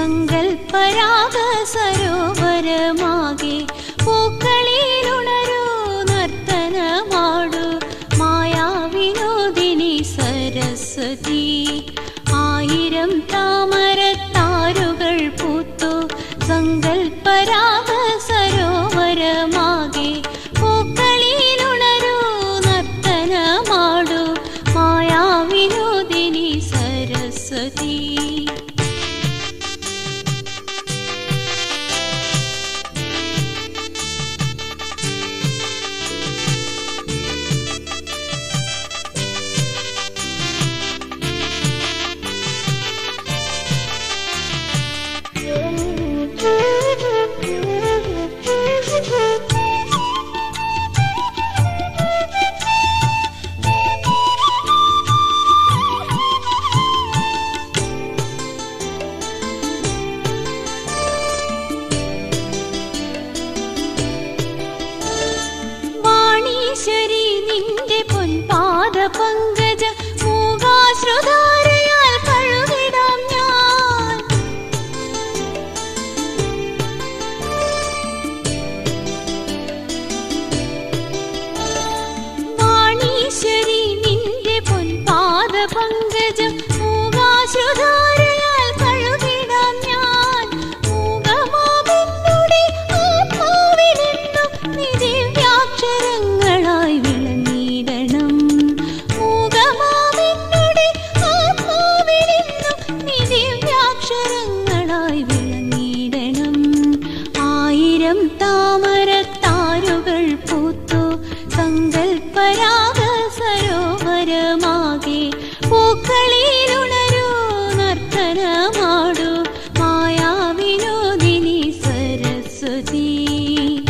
സങ്കൽപ്പരാഗ സരോവരമാകെ പൂക്കളിലുണരൂ നർത്തനമാടു. മായാവിനോദിനി സരസ്വതി. ആയിരം താമര താമരത്താരുകൾ പൂത്തു. സങ്കൽപ്പരാഗ സരോവരമാകെ പൂക്കളിലുണരൂ നർത്തനമാടു. മായാവിനോദിനി സരസ്വതി. பிரபங்க 你。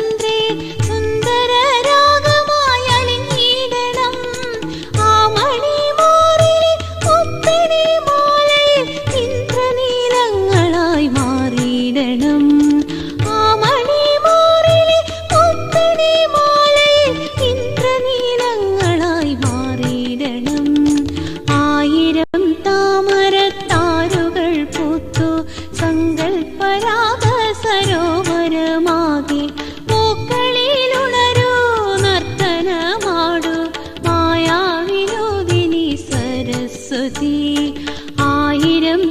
ആയിരം